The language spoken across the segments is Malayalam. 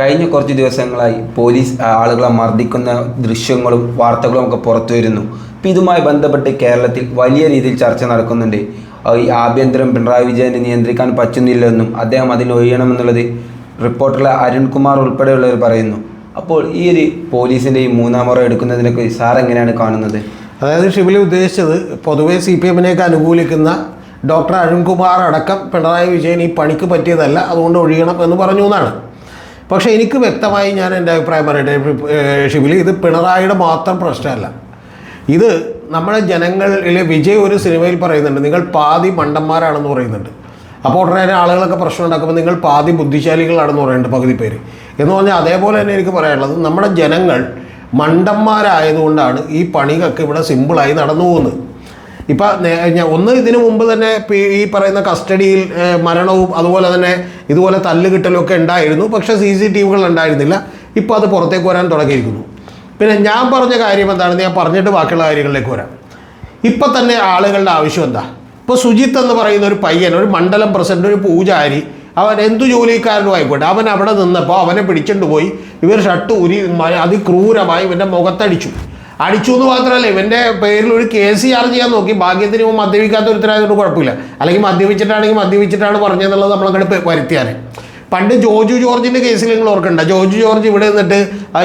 കഴിഞ്ഞ കുറച്ച് ദിവസങ്ങളായി പോലീസ് ആളുകളെ മർദ്ദിക്കുന്ന ദൃശ്യങ്ങളും വാർത്തകളും ഒക്കെ പുറത്തു വരുന്നു. ഇപ്പം ഇതുമായി ബന്ധപ്പെട്ട് കേരളത്തിൽ വലിയ രീതിയിൽ ചർച്ച നടക്കുന്നുണ്ട്. ഈ ആഭ്യന്തരം പിണറായി വിജയനെ നിയന്ത്രിക്കാൻ പറ്റുന്നില്ലെന്നും അദ്ദേഹം അതിന് ഒഴിയണമെന്നുള്ളത് റിപ്പോർട്ടറിലെ അരുൺകുമാർ ഉൾപ്പെടെയുള്ളവർ പറയുന്നു. അപ്പോൾ ഈ ഒരു പോലീസിന്റെ ഈ മൂന്നാം മുറ എടുക്കുന്നതിനൊക്കെ സാർ എങ്ങനെയാണ് കാണുന്നത്? അതായത് ഷിബിലി ഉദ്ദേശിച്ചത് പൊതുവെ സി പി എമ്മിനെയൊക്കെ അനുകൂലിക്കുന്ന ഡോക്ടർ അരുൺകുമാർ അടക്കം പിണറായി വിജയൻ ഈ പണിക്ക് പറ്റിയതല്ല അതുകൊണ്ട് ഒഴിയണം എന്ന് പറഞ്ഞു എന്നാണ്. പക്ഷേ എനിക്ക് വ്യക്തമായി ഞാൻ എന്റെ അഭിപ്രായം പറയട്ടെ. ഷിബിലി ഇത് പിണറായിയുടെ മാത്രം പ്രശ്നമല്ല. ഇത് നമ്മുടെ ജനങ്ങളിലെ വിജയ് ഒരു സിനിമയിൽ പറയുന്നുണ്ട് നിങ്ങൾ പാതി മണ്ടന്മാരാണെന്ന് പറയുന്നുണ്ട്. അപ്പോൾ ഉടനെ ആളുകളൊക്കെ പ്രശ്നം ഉണ്ടാക്കുമ്പോൾ നിങ്ങൾ പാതി ബുദ്ധിശാലികളാണെന്ന് പറയുന്നുണ്ട് പകുതി പേര്. എന്ന് പറഞ്ഞാൽ അതേപോലെ തന്നെ എനിക്ക് പറയാനുള്ളത് നമ്മുടെ ജനങ്ങൾ മണ്ടന്മാരായതുകൊണ്ടാണ് ഈ പണികൾക്ക് ഇവിടെ സിമ്പിളായി നടന്നു പോകുന്നത്. ഇപ്പം ഒന്ന് ഇതിനു മുമ്പ് തന്നെ ഈ പറയുന്ന കസ്റ്റഡിയിൽ മരണവും അതുപോലെ തന്നെ ഇതുപോലെ തല്ല് ഒക്കെ ഉണ്ടായിരുന്നു. പക്ഷേ സി സി ടി വികൾ ഉണ്ടായിരുന്നില്ല. ഇപ്പോൾ അത് പുറത്തേക്ക് വരാൻ തുടങ്ങിയിരിക്കുന്നു. പിന്നെ ഞാൻ പറഞ്ഞ കാര്യം എന്താണെന്ന് ഞാൻ പറഞ്ഞിട്ട് ബാക്കിയുള്ള കാര്യങ്ങളിലേക്ക് വരാം. ഇപ്പം തന്നെ ആളുകളുടെ ആവശ്യം എന്താ? ഇപ്പോൾ സുജിത്ത് എന്ന് പറയുന്ന ഒരു പയ്യൻ ഒരു മണ്ഡലം പ്രസിഡന്റ് ഒരു പൂജാരി അവൻ എന്തു ജോലിക്കാരനും ആയിക്കോട്ടെ അവൻ അവിടെ നിന്നപ്പോൾ അവനെ പിടിച്ചുകൊണ്ട് പോയി ഇവർ ഷട്ട് ഉരി അതിക്രൂരമായി ഇവന്റെ മുഖത്തടിച്ചു. അടിച്ചു എന്ന് മാത്രമല്ല ഇവന്റെ പേരിൽ ഒരു കേസ് ചാർജ് ചെയ്യാൻ നോക്കി. ഭാഗ്യത്തിന് ഇവൻ മദ്യപിക്കാത്ത ഒരുത്തരായതുകൊണ്ട് കുഴപ്പമില്ല. അല്ലെങ്കിൽ മദ്യപിച്ചിട്ടാണെങ്കിൽ മദ്യപിച്ചിട്ടാണ് പറഞ്ഞതെന്നുള്ളത് നമ്മളങ്ങോട്ട് വരുത്തിയാണ് പണ്ട് ജോജു ജോർജിന്റെ കേസിൽ നിങ്ങൾ ഓർക്കണ്ട. ജോജു ജോർജ് ഇവിടെ നിന്നിട്ട്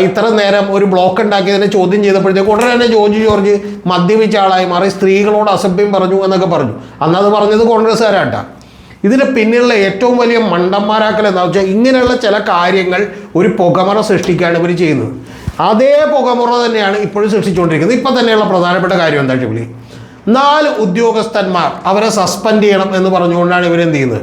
ഇത്ര നേരം ഒരു ബ്ലോക്ക് ഉണ്ടാക്കിയതിനെ ചോദ്യം ചെയ്തപ്പോഴത്തേക്ക് ഉടനെ തന്നെ ജോജു ജോർജ് മദ്യപിച്ച ആളായി മാറി സ്ത്രീകളോട് അസഭ്യം പറഞ്ഞു എന്നൊക്കെ പറഞ്ഞു. അന്നത് പറഞ്ഞത് കോൺഗ്രസ്സുകാരാട്ടാ. ഇതിന് പിന്നിലുള്ള ഏറ്റവും വലിയ മണ്ടന്മാരാക്കൽ എന്താ വെച്ചാൽ ഇങ്ങനെയുള്ള ചില കാര്യങ്ങൾ ഒരു പുകമറ സൃഷ്ടിക്കുകയാണ് ഇവർ ചെയ്യുന്നത്. അതേ പുകമുറ തന്നെയാണ് ഇപ്പോഴും സൃഷ്ടിച്ചുകൊണ്ടിരിക്കുന്നത്. ഇപ്പം തന്നെയുള്ള പ്രധാനപ്പെട്ട കാര്യം എന്താ ഷിബിലി നാല് ഉദ്യോഗസ്ഥന്മാർ അവരെ സസ്പെൻഡ് ചെയ്യണം എന്ന് പറഞ്ഞുകൊണ്ടാണ് ഇവരെന്ത് ചെയ്യുന്നത്?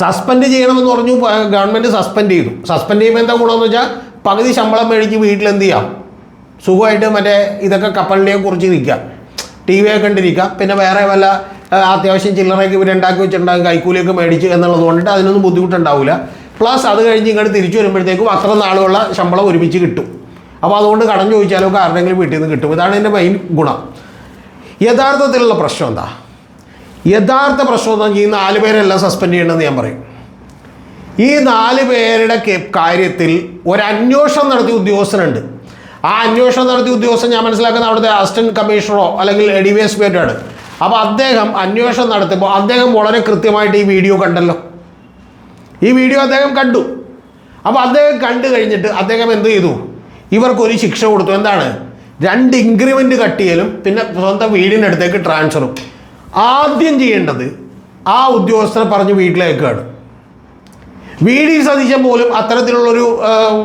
സസ്പെൻഡ് ചെയ്യണമെന്ന് പറഞ്ഞു ഗവൺമെന്റ് സസ്പെൻഡ് ചെയ്തു. സസ്പെൻഡ് ചെയ്യുമ്പോൾ എന്താ ഗുണമെന്ന് വെച്ചാൽ പകുതി ശമ്പളം മേടിച്ച് വീട്ടിൽ എന്ത് ചെയ്യാം? സുഖമായിട്ട് മറ്റേ ഇതൊക്കെ കപ്പലിനെ കുറിച്ച് നിൽക്കാം ടി വി ഒക്കെ കണ്ടിരിക്കാം പിന്നെ വേറെ വല്ല അത്യാവശ്യം ചില്ലറയൊക്കെ ഇവർ ഉണ്ടാക്കി വെച്ചിട്ടുണ്ടാകും കൈക്കൂലിയൊക്കെ മേടിച്ച് എന്നുള്ളത് കൊണ്ടിട്ട് അതിനൊന്നും ബുദ്ധിമുട്ടുണ്ടാവില്ല. പ്ലസ് അത് കഴിഞ്ഞ് ഇങ്ങോട്ട് തിരിച്ചു വരുമ്പോഴത്തേക്കും അത്ര നാളുള്ള ശമ്പളം ഒരുമിച്ച് കിട്ടും. അപ്പോൾ അതുകൊണ്ട് കടം ചോദിച്ചാലോ ആരുടെങ്കിലും വീട്ടിൽ നിന്ന് കിട്ടും. ഇതാണ് എന്റെ മെയിൻ ഗുണം. യഥാർത്ഥത്തിലുള്ള പ്രശ്നം എന്താ? യഥാർത്ഥ പ്രശ്നം എന്താ ഈ നാല് പേരെല്ലാം സസ്പെൻഡ് ചെയ്യണമെന്ന് ഞാൻ പറയും. ഈ നാല് പേരുടെ കാര്യത്തിൽ ഒരു അന്വേഷണം നടത്തിയ ഉദ്യോഗസ്ഥനുണ്ട്. ആ അന്വേഷണം നടത്തിയ ഉദ്യോഗസ്ഥൻ ഞാൻ മനസ്സിലാക്കുന്ന അവിടുത്തെ അസിസ്റ്റന്റ് കമ്മീഷണറോ അല്ലെങ്കിൽ ഡി വി എസ് പി ആണ്. അപ്പോൾ അദ്ദേഹം അന്വേഷണം നടത്തുമ്പോൾ അദ്ദേഹം വളരെ കൃത്യമായിട്ട് ഈ വീഡിയോ കണ്ടല്ലോ. ഈ വീഡിയോ അദ്ദേഹം കണ്ടു. അപ്പോൾ അദ്ദേഹം കണ്ടു കഴിഞ്ഞിട്ട് അദ്ദേഹം എന്ത് ചെയ്തു? ഇവർക്കൊരു ശിക്ഷ കൊടുത്തു. എന്താണ്? രണ്ട് ഇൻക്രിമെന്റ് കട്ട് ചെയ്യലും പിന്നെ സ്വന്തം വീടിന്റെ അടുത്തേക്ക് ട്രാൻസ്ഫറും ആദ്യം ചെയ്യേണ്ടത് ആ ഉദ്യോഗസ്ഥനെ പറഞ്ഞ് വീട്ടിലേക്കാണ് വി ഡി സതീശൻ പോലും അത്തരത്തിലുള്ളൊരു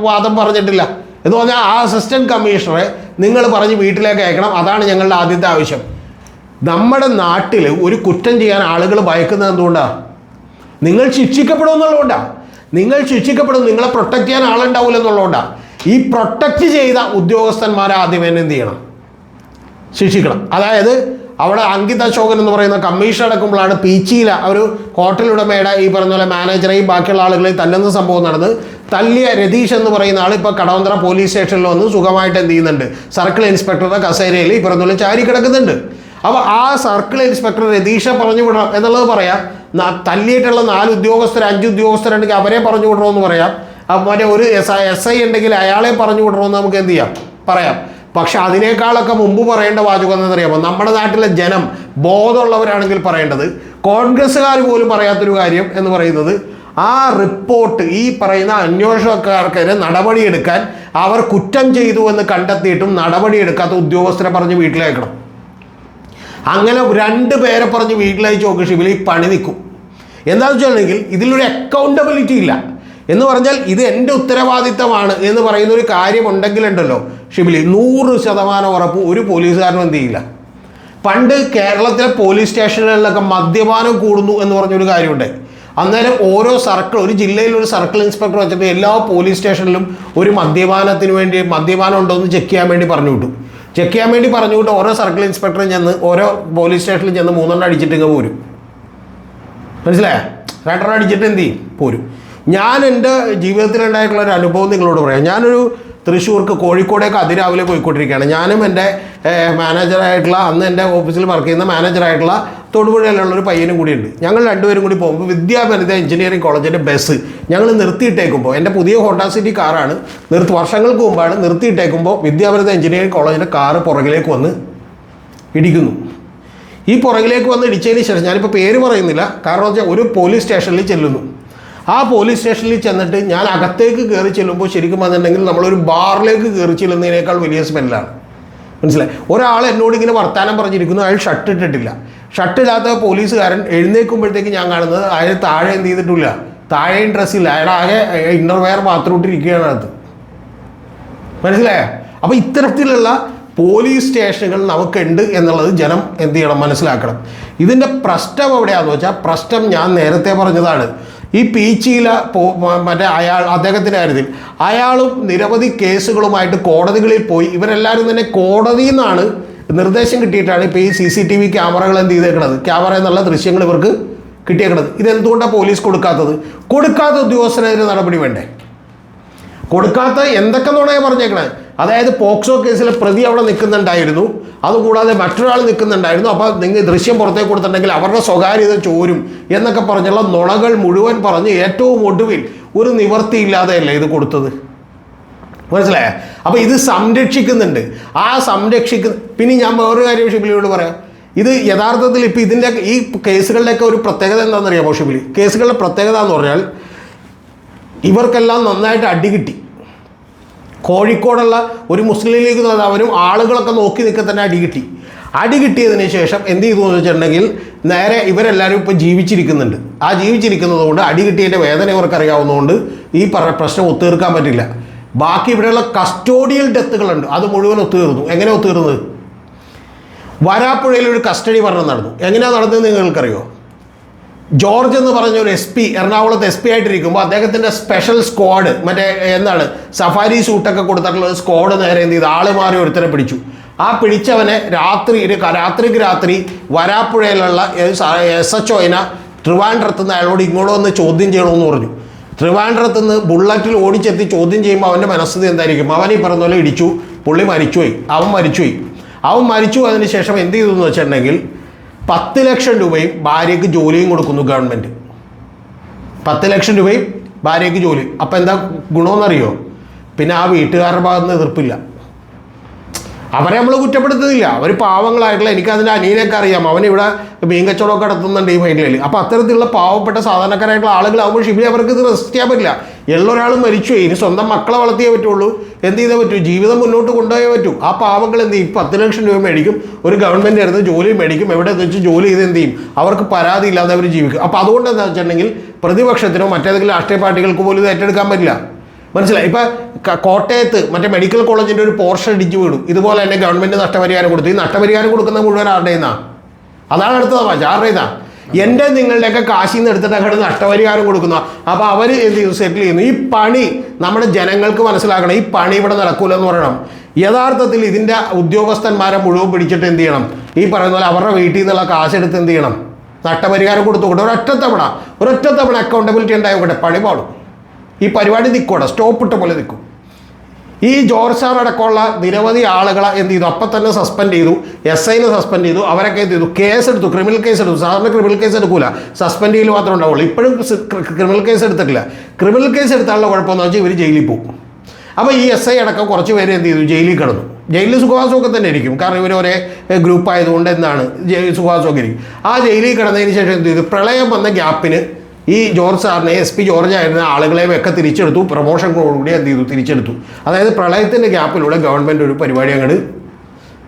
വാദം പറഞ്ഞിട്ടില്ല. എന്ന് പറഞ്ഞാൽ ആ അസിസ്റ്റന്റ് കമ്മീഷണറെ നിങ്ങൾ പറഞ്ഞ് വീട്ടിലേക്ക് അയക്കണം. അതാണ് ഞങ്ങളുടെ ആദ്യത്തെ ആവശ്യം. നമ്മുടെ നാട്ടിൽ ഒരു കുറ്റം ചെയ്യാൻ ആളുകൾ ഭയക്കുന്നത് എന്തുകൊണ്ടാണ് നിങ്ങൾ ശിക്ഷിക്കപ്പെടും എന്നുള്ളതുകൊണ്ടാണ് നിങ്ങൾ ശിക്ഷിക്കപ്പെടും നിങ്ങളെ പ്രൊട്ടക്റ്റ് ചെയ്യാൻ ആളുണ്ടാവില്ല എന്നുള്ളതുകൊണ്ടാണ് ഈ പ്രൊട്ടക്റ്റ് ചെയ്ത ഉദ്യോഗസ്ഥന്മാരെ ആദ്യമേ എന്ത് ചെയ്യണം? ശിക്ഷിക്കണം. അതായത് അവിടെ അങ്കിത അശോകൻ എന്ന് പറയുന്ന കമ്മീഷൻ അടക്കുമ്പോഴാണ് പീച്ചിയില ഒരു ഹോട്ടൽ ഉടമയുടെ ഈ പറഞ്ഞ പോലെ മാനേജറെയും ബാക്കിയുള്ള ആളുകളെയും തല്ലുന്ന സംഭവം നടന്നത്. തല്ലിയ രതീഷ് എന്ന് പറയുന്ന ആൾ ഇപ്പോൾ കടവന്തറ പോലീസ് സ്റ്റേഷനിൽ വന്ന് സുഖമായിട്ട് എന്ത് ചെയ്യുന്നുണ്ട്? സർക്കിൾ ഇൻസ്പെക്ടറുടെ കസേരയിൽ ഈ പറഞ്ഞ പോലെ ചാരി കിടക്കുന്നുണ്ട് അപ്പോൾ ആ സർക്കിൾ ഇൻസ്പെക്ടർ രതീഷ പറഞ്ഞു വിടണം എന്നുള്ളത് പറയാം. തല്ലിയിട്ടുള്ള നാല് ഉദ്യോഗസ്ഥർ അഞ്ച് ഉദ്യോഗസ്ഥരുണ്ടെങ്കിൽ അവരെ പറഞ്ഞു വിടണമെന്ന് പറയാം. മറ്റേ ഒരു എസ് എസ് ഐ ഉണ്ടെങ്കിൽ അയാളെ പറഞ്ഞു വിടണമെന്ന് നമുക്ക് എന്ത് ചെയ്യാം? പറയാം. പക്ഷെ അതിനേക്കാളൊക്കെ മുമ്പ് പറയേണ്ട വാചകം എന്നറിയാമോ നമ്മുടെ നാട്ടിലെ ജനം ബോധമുള്ളവരാണെങ്കിൽ പറയേണ്ടത് കോൺഗ്രസ്സുകാർ പോലും പറയാത്തൊരു കാര്യം എന്ന് പറയുന്നത് ആ റിപ്പോർട്ട് ഈ പറയുന്ന അന്വേഷണക്കാർക്കെതിരെ നടപടിയെടുക്കാൻ അവർ കുറ്റം ചെയ്തു എന്ന് കണ്ടെത്തിയിട്ടും നടപടിയെടുക്കാത്ത ഉദ്യോഗസ്ഥരെ പറഞ്ഞ് വീട്ടിലേക്കണം. അങ്ങനെ രണ്ട് പേരെ പറഞ്ഞ് വീട്ടിലയച്ച് നോക്കി ഷിബിൽ ഈ പണി നിൽക്കും. എന്താണെന്ന് വെച്ചിട്ടുണ്ടെങ്കിൽ ഇതിലൊരു അക്കൗണ്ടബിലിറ്റി ഇല്ല. എന്ന് പറഞ്ഞാൽ ഇത് എന്റെ ഉത്തരവാദിത്തമാണ് എന്ന് പറയുന്ന ഒരു കാര്യമുണ്ടെങ്കിലുണ്ടല്ലോ. ഷിബിലി നൂറ് ശതമാനം ഉറപ്പ് ഒരു പോലീസുകാരനും എന്ത് ചെയ്യില്ല. പണ്ട് കേരളത്തിലെ പോലീസ് സ്റ്റേഷനുകളിലൊക്കെ മദ്യപാനം കൂടുന്നു എന്ന് പറഞ്ഞൊരു കാര്യമുണ്ട്. അന്നേരം ഓരോ സർക്കിൾ ഒരു ജില്ലയിൽ ഒരു സർക്കിൾ ഇൻസ്പെക്ടർ വെച്ചിട്ട് എല്ലാ പോലീസ് സ്റ്റേഷനിലും ഒരു മദ്യപാനത്തിന് വേണ്ടി മദ്യപാനം ഉണ്ടോ എന്ന് ചെക്ക് ചെയ്യാൻ വേണ്ടി പറഞ്ഞു വിട്ടു. ചെക്ക് ചെയ്യാൻ വേണ്ടി പറഞ്ഞു വിട്ട് ഓരോ സർക്കിൾ ഇൻസ്പെക്ടറും ചെന്ന് ഓരോ പോലീസ് സ്റ്റേഷനിൽ ചെന്ന് മൂന്നെണ്ണം അടിച്ചിട്ട് ഇങ്ങ് പോരും. മനസ്സിലായ? രണ്ടെണ്ണം അടിച്ചിട്ട് എന്ത് ചെയ്യും? പോരും. ഞാൻ എന്റെ ജീവിതത്തിലുണ്ടായിട്ടുള്ള ഒരു അനുഭവം നിങ്ങളോട് പറയാം. ഞാനൊരു തൃശ്ശൂർക്ക് കോഴിക്കോടേക്ക് അതിരാവിലെ പോയിക്കൊണ്ടിരിക്കുകയാണ്. ഞാനും എന്റെ മാനേജറായിട്ടുള്ള അന്ന് എന്റെ ഓഫീസിൽ വർക്ക് ചെയ്യുന്ന മാനേജറായിട്ടുള്ള തൊടുപുഴയിലുള്ള ഒരു പയ്യനും കൂടി ഉണ്ട് ഞങ്ങൾ രണ്ടുപേരും കൂടി പോകുമ്പോൾ വിദ്യാഭരിത എഞ്ചിനീയറിംഗ് കോളേജിന്റെ ബസ് ഞങ്ങൾ നിർത്തിയിട്ടേക്കുമ്പോൾ എന്റെ പുതിയ ഹോണ്ട സിറ്റി കാറാണ് നിർത്തി വർഷങ്ങൾക്ക് മുമ്പാണ് നിർത്തിയിട്ടേക്കുമ്പോൾ വിദ്യാഭരിത എഞ്ചിനീയറിംഗ് കോളേജിന്റെ കാറ് പുറകിലേക്ക് വന്ന് ഇടിക്കുന്നു. ഈ പുറകിലേക്ക് വന്ന് ഇടിച്ചതിന് ശേഷം ഞാനിപ്പോൾ പേര് പറയുന്നില്ല. കാരണം വെച്ചാൽ ഒരു പോലീസ് സ്റ്റേഷനിൽ ചെല്ലുന്നു. ആ പോലീസ് സ്റ്റേഷനിൽ ചെന്നിട്ട് ഞാൻ അകത്തേക്ക് കയറി ചെല്ലുമ്പോൾ ശരിക്കും വന്നിട്ടുണ്ടെങ്കിൽ നമ്മളൊരു ബാറിലേക്ക് കയറി ചെല്ലുന്നതിനേക്കാൾ വലിയ സ്മെല്ലാണ്. മനസ്സിലായി? ഒരാൾ എന്നോട് ഇങ്ങനെ വർത്താനം പറഞ്ഞിരിക്കുന്നു അയാൾ ഷർട്ട് ഇട്ടിട്ടില്ല. ഷർട്ട് ഇല്ലാത്ത പോലീസുകാരൻ എഴുന്നേൽക്കുമ്പോഴത്തേക്ക് ഞാൻ കാണുന്നത് അയാൾ താഴെ എന്ത് ചെയ്തിട്ടില്ല. താഴെയും ഡ്രസ്സില്ല അയാൾ ആകെ ഇന്നർവെയർ മാത്രം ഇട്ടിരിക്കുകയാണ് അത് മനസ്സിലായോ? അപ്പോൾ ഇത്തരത്തിലുള്ള പോലീസ് സ്റ്റേഷനുകൾ നമുക്കുണ്ട് എന്നുള്ളത് ജനം എന്ത് ചെയ്യണം മനസ്സിലാക്കണം. ഇതിന്റെ പ്രശ്നം എവിടെയാണെന്ന് വെച്ചാൽ പ്രശ്നം ഞാൻ നേരത്തെ പറഞ്ഞതാണ്. ഈ പീച്ചിയില മറ്റേ അയാൾ അദ്ദേഹത്തിന്റെ കാര്യത്തിൽ അയാളും നിരവധി കേസുകളുമായിട്ട് കോടതികളിൽ പോയി. ഇവരെല്ലാവരും തന്നെ കോടതിയിൽ നിന്നാണ് നിർദ്ദേശം കിട്ടിയിട്ടാണ് ഇപ്പോൾ ഈ സി സി ടി വി ക്യാമറകൾ എന്ത് ചെയ്തേക്കണത്? ക്യാമറ എന്നുള്ള ദൃശ്യങ്ങൾ ഇവർക്ക് കിട്ടിയേക്കണത്. ഇതെന്തുകൊണ്ടാണ് പോലീസ് കൊടുക്കാത്തത്? കൊടുക്കാത്ത ഉദ്യോഗസ്ഥനെതിരെ നടപടി വേണ്ടേ? കൊടുക്കാത്ത എന്തൊക്കെ നുണയെ പറഞ്ഞേക്കണേ? അതായത് പോക്സോ കേസിലെ പ്രതി അവിടെ നിൽക്കുന്നുണ്ടായിരുന്നു. അതുകൂടാതെ മറ്റൊരാൾ നിൽക്കുന്നുണ്ടായിരുന്നു. അപ്പോൾ നിങ്ങൾ ദൃശ്യം പുറത്തേക്ക് കൊടുത്തിട്ടുണ്ടെങ്കിൽ അവരുടെ സ്വകാര്യത ചോരും എന്നൊക്കെ പറഞ്ഞുള്ള നുണകൾ മുഴുവൻ പറഞ്ഞ് ഏറ്റവും ഒടുവിൽ ഒരു നിവർത്തിയില്ലാതെയല്ലേ ഇത് കൊടുത്തത്? മനസ്സിലായ? അപ്പോൾ ഇത് സംരക്ഷിക്കുന്നുണ്ട്. ആ സംരക്ഷിക്കുന്ന പിന്നെ ഞാൻ വേറൊരു കാര്യം ഷിബിലിയോട് പറയാം. ഇത് യഥാർത്ഥത്തിൽ ഇപ്പോൾ ഇതിന്റെ ഈ കേസുകളുടെയൊക്കെ ഒരു പ്രത്യേകത എന്താണെന്നറിയാമോ ഷിബിലി കേസുകളുടെ പ്രത്യേകത എന്ന് പറഞ്ഞാൽ ഇവർക്കെല്ലാം നന്നായിട്ട് അടി കിട്ടി. കോഴിക്കോടുള്ള ഒരു മുസ്ലിം ലീഗ് നേതാവിനും ആളുകളൊക്കെ നോക്കി നിൽക്കെ തന്നെ അടി കിട്ടി. അടി കിട്ടിയതിന് ശേഷം എന്ത് ചെയ്തു എന്ന് വെച്ചിട്ടുണ്ടെങ്കിൽ നേരെ ഇവരെല്ലാവരും ഇപ്പോൾ ജീവിച്ചിരിക്കുന്നുണ്ട്. ആ ജീവിച്ചിരിക്കുന്നത് കൊണ്ട് അടി കിട്ടിയതിന്റെ വേദന ഇവർക്കറിയാവുന്നതുകൊണ്ട് ഈ പറ പ്രശ്നം ഒത്തീർക്കാൻ പറ്റില്ല. ബാക്കി ഇവിടെയുള്ള കസ്റ്റോഡിയൽ ഡെത്തുകളുണ്ട് അത് മുഴുവൻ ഒത്തുതീർന്നു. എങ്ങനെ ഒത്തുതീർന്നത്? വരാപ്പുഴയിൽ ഒരു കസ്റ്റഡി പഠനം നടന്നു. എങ്ങനെയാണ് നടന്നത് നിങ്ങൾക്കറിയോ? ജോർജ് എന്ന് പറഞ്ഞ ഒരു എസ് പി എറണാകുളത്ത് എസ് പി ആയിട്ടിരിക്കുമ്പോൾ അദ്ദേഹത്തിന്റെ സ്പെഷ്യൽ സ്ക്വാഡ് മറ്റേ എന്താണ് സഫാരി സൂട്ടൊക്കെ കൊടുത്തിട്ടുള്ള ഒരു സ്ക്വാഡ് നേരെ എന്ത് ചെയ്തു? ആൾ മാറി ഒരുത്തനെ പിടിച്ചു. ആ പിടിച്ചവനെ രാത്രി രാത്രിക്ക് രാത്രി വരാപ്പുഴയിലുള്ള എസ് എച്ച് ഒയിന ട്രിവാൻഡ്രത്ത് നിന്ന് അയാളോട് ഇങ്ങോട്ട് വന്ന് ചോദ്യം ചെയ്യണമെന്ന് പറഞ്ഞു. ട്രിവാൻഡ്രത്ത് നിന്ന് ബുള്ളറ്റിൽ ഓടിച്ചെത്തി ചോദ്യം ചെയ്യുമ്പോൾ അവന്റെ മനസ്സിൽ എന്തായിരിക്കും? അവൻ ഈ പറഞ്ഞ പോലെ ഇടിച്ചു പുള്ളി മരിച്ചുപോയി അവൻ മരിച്ചുപോയി. അവൻ മരിച്ചു അതിന് ശേഷം എന്ത് ചെയ്തു എന്ന് വെച്ചിട്ടുണ്ടെങ്കിൽ പത്ത് ലക്ഷം രൂപയും ഭാര്യയ്ക്ക് ജോലിയും കൊടുക്കുന്നു ഗവൺമെന്റ് പത്ത് ലക്ഷം രൂപയും ഭാര്യയ്ക്ക് ജോലി. അപ്പം എന്താ ഗുണമെന്നറിയോ പിന്നെ ആ വീട്ടുകാരുടെ ഭാഗത്ത് നിന്ന് എതിർപ്പില്ല. അവരെ നമ്മൾ കുറ്റപ്പെടുത്തുന്നില്ല. അവർ പാവങ്ങളായിട്ടുള്ള എനിക്ക് അതിന്റെ അനിയനൊക്കെ അറിയാം. അവൻ ഇവിടെ മീൻ കച്ചവടമൊക്കെ നടത്തുന്നുണ്ട് ഈ മേഖലയിൽ അപ്പോൾ അത്തരത്തിലുള്ള പാവപ്പെട്ട സാധാരണക്കാരായിട്ടുള്ള ആളുകളാകുമ്പോൾ ഷിബിലി അവർക്ക് ഇത് റെസ്റ്റ് ചെയ്യാൻ പറ്റില്ല. ഉള്ള ഒരാൾ മരിച്ചു. ഇനി സ്വന്തം മക്കളെ വളർത്തിയേ പറ്റുള്ളൂ. എന്ത് ചെയ്തേ പറ്റൂ? ജീവിതം മുന്നോട്ട് കൊണ്ടുപോയേ പറ്റൂ. ആ പാവങ്ങൾ എന്ത് ചെയ്യും? പത്ത് ലക്ഷം രൂപ മേടിക്കും. ഒരു ഗവൺമെന്റ് ആയിരുന്നു ജോലി മേടിക്കും. എവിടെ വെച്ച് ജോലി ചെയ്ത് എന്ത് ചെയ്യും? അവർക്ക് പരാതി ഇല്ലാതെ അവർ ജീവിക്കും. അപ്പോൾ അതുകൊണ്ട് എന്താ വെച്ചിട്ടുണ്ടെങ്കിൽ പ്രതിപക്ഷത്തിനോ മറ്റേതെങ്കിലും രാഷ്ട്രീയ പാർട്ടികൾക്ക് പോലും ഇത് ഏറ്റെടുക്കാൻ പറ്റില്ല. മനസ്സിലായി? ഇപ്പം കോട്ടയത്ത് മറ്റേ മെഡിക്കൽ കോളേജിന്റെ ഒരു പോർഷൻ ഇടിച്ചു വീടും ഇതുപോലെ തന്നെ ഗവൺമെന്റ് നഷ്ടപരിഹാരം കൊടുത്തു. ഈ നഷ്ടപരിഹാരം കൊടുക്കുന്ന മുഴുവൻ ആരുടെ നിന്നാ അതാണ് അടുത്ത ആരുടെ ഇതാ എന്റെ നിങ്ങളുടെയൊക്കെ കാശിൽ നിന്ന് എടുത്തിട്ട് അങ്ങോട്ട് നഷ്ടപരിഹാരം കൊടുക്കുന്നു. അപ്പോൾ അവർ എന്ത് ചെയ്തു സെറ്റിൽ ചെയ്യുന്നു. ഈ പണി നമ്മുടെ ജനങ്ങൾക്ക് മനസ്സിലാക്കണം. ഈ പണി ഇവിടെ നടക്കൂലെന്ന് പറയണം. യഥാർത്ഥത്തിൽ ഇതിന്റെ ഉദ്യോഗസ്ഥന്മാരെ മുഴുവൻ പിടിച്ചിട്ട് എന്ത് ചെയ്യണം? ഈ പറയുന്ന പോലെ അവരുടെ വീട്ടിൽ നിന്നുള്ള കാശെടുത്ത് എന്ത് ചെയ്യണം? നഷ്ടപരിഹാരം കൊടുത്തുകൊണ്ട് ഒരൊറ്റ തവണ ഒരൊറ്റ തവണ അക്കൗണ്ടബിലിറ്റി ഉണ്ടായിക്കോട്ടെ പണി പാടും. ഈ പരിപാടി നിൽക്കൂടെ സ്റ്റോപ്പ് ഇട്ട പോലെ നിൽക്കും ഈ ജോർജ് സാർ അടക്കമുള്ള നിരവധി ആളുകളെ എന്ത് ചെയ്തു? അപ്പം തന്നെ സസ്പെൻഡ് ചെയ്തു. എസ് ഐനെ സസ്പെൻഡ് ചെയ്തു. അവരൊക്കെ എന്ത് ചെയ്തു? കേസ് എടുത്തു. ക്രിമിനൽ കേസ് എടുത്തു. സാറിന് ക്രിമിനൽ കേസ് എടുക്കൂല. സസ്പെൻഡ് ചെയ്യൽ മാത്രമേ ഉണ്ടാവുള്ളൂ. ഇപ്പോഴും ക്രിമിനൽ കേസ് എടുത്തിട്ടില്ല. ക്രിമിനൽ കേസ് എടുത്താലുള്ള കുഴപ്പമെന്ന് വെച്ചാൽ ഇവർ ജയിലിൽ പോകും. അപ്പോൾ ഈ എസ് ഐ അടക്കം കുറച്ച് പേര് എന്ത് ചെയ്തു? ജയിലിൽ കിടന്നു. ജയിലിൽ സുഖവാസമൊക്കെ തന്നെ ഇരിക്കും. കാരണം ഇവർ ഒരേ ഗ്രൂപ്പ് ആയതുകൊണ്ട് എന്താണ് ജയിൽ സുഖവാസമൊക്കെ ഇരിക്കും. ആ ജയിലിൽ കിടന്നതിന് ശേഷം എന്ത് ചെയ്തു? പ്രളയം വന്ന ഗ്യാപ്പിന് ഈ ജോർജ് സാറിനെ എസ് പി ജോർജ് ആയിരുന്ന ആളുകളെയും ഒക്കെ തിരിച്ചെടുത്തു. പ്രൊമോഷൻ കൂടി എന്ത് ചെയ്തു? തിരിച്ചെടുത്തു. അതായത് പ്രളയത്തിന്റെ ഗ്യാപ്പിലൂടെ ഗവൺമെന്റ് ഒരു പരിപാടി അങ്ങോട്ട്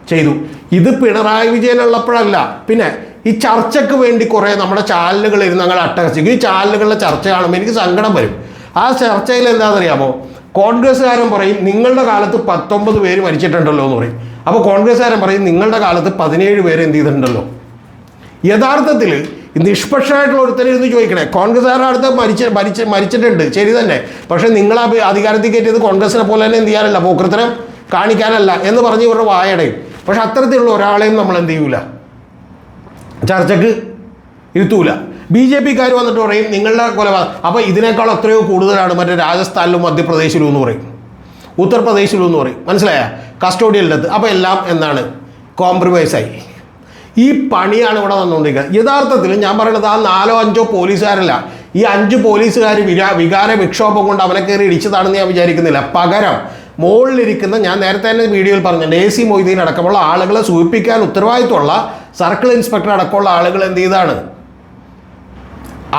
ചെയ്തു. ഇത് പിണറായി വിജയൻ ഉള്ളപ്പോഴല്ല. പിന്നെ ഈ ചർച്ചയ്ക്ക് വേണ്ടി കുറേ നമ്മുടെ ചാനലുകൾ ഇരുന്ന് അങ്ങനെ അട്ടഹസിക്കും. ഈ ചാനലുകളിലെ ചർച്ച കാണുമ്പോൾ എനിക്ക് സങ്കടം വരും. ആ ചർച്ചയിൽ എന്താണെന്നറിയാമോ? കോൺഗ്രസ്സുകാരൻ പറയും നിങ്ങളുടെ കാലത്ത് പത്തൊമ്പത് പേര് മരിച്ചിട്ടുണ്ടല്ലോ എന്ന് പറയും. അപ്പോൾ കോൺഗ്രസ്സുകാരൻ പറയും നിങ്ങളുടെ കാലത്ത് പതിനേഴ് പേര് എന്ത് ചെയ്തിട്ടുണ്ടല്ലോ? യഥാർത്ഥത്തിൽ നിഷ്പക്ഷമായിട്ടുള്ള ഒരുത്തരിരുന്ന് ചോദിക്കണേ. കോൺഗ്രസ്സുകാരുടെ അടുത്ത് മരിച്ച മരിച്ച മരിച്ചിട്ടുണ്ട്. ശരി തന്നെ. പക്ഷേ നിങ്ങൾ അധികാരത്തിൽ കയറ്റിയത് കോൺഗ്രസിനെ പോലെ തന്നെ എന്ത് ചെയ്യാനല്ല? പോക്കൃത്തരം കാണിക്കാനല്ല എന്ന് പറഞ്ഞ് ഇവരുടെ വായടയും പക്ഷെ അത്തരത്തിലുള്ള ഒരാളെയും നമ്മൾ എന്ത് ചെയ്യൂല? ചർച്ചക്ക് ഇരുത്തൂല. ബി ജെ പിക്കാർ വന്നിട്ട് പറയും നിങ്ങളുടെ കൊലപാതകം അപ്പോൾ ഇതിനേക്കാൾ എത്രയോ കൂടുതലാണ് മറ്റേ രാജസ്ഥാനിലും മധ്യപ്രദേശിലും എന്ന് പറയും. ഉത്തർപ്രദേശിലും എന്ന് പറയും. മനസ്സിലായ? കസ്റ്റോഡിയൽ ഡെത്ത് അപ്പോൾ എല്ലാം എന്താണ്? കോംപ്രമൈസ് ആയി ഈ പണിയാണ് ഇവിടെ വന്നുകൊണ്ടിരിക്കുന്നത്. യഥാർത്ഥത്തിൽ ഞാൻ പറയുന്നത് ആ നാലോ അഞ്ചോ പോലീസുകാരല്ല. ഈ അഞ്ച് പോലീസുകാർ വിരാ വികാര വിക്ഷോഭം കൊണ്ട് അവനെ കയറി ഇടിച്ചതാണെന്ന് ഞാൻ വിചാരിക്കുന്നില്ല. പകരം മുകളിലിരിക്കുന്ന ഞാൻ നേരത്തെ തന്നെ വീഡിയോയിൽ പറഞ്ഞിട്ടുണ്ട്. എ സി മൊയ്തീൻ അടക്കമുള്ള ആളുകളെ സൂചിപ്പിക്കാൻ ഉത്തരവാദിത്തമുള്ള സർക്കിൾ ഇൻസ്പെക്ടർ അടക്കമുള്ള ആളുകൾ എന്ത് ചെയ്താണ്?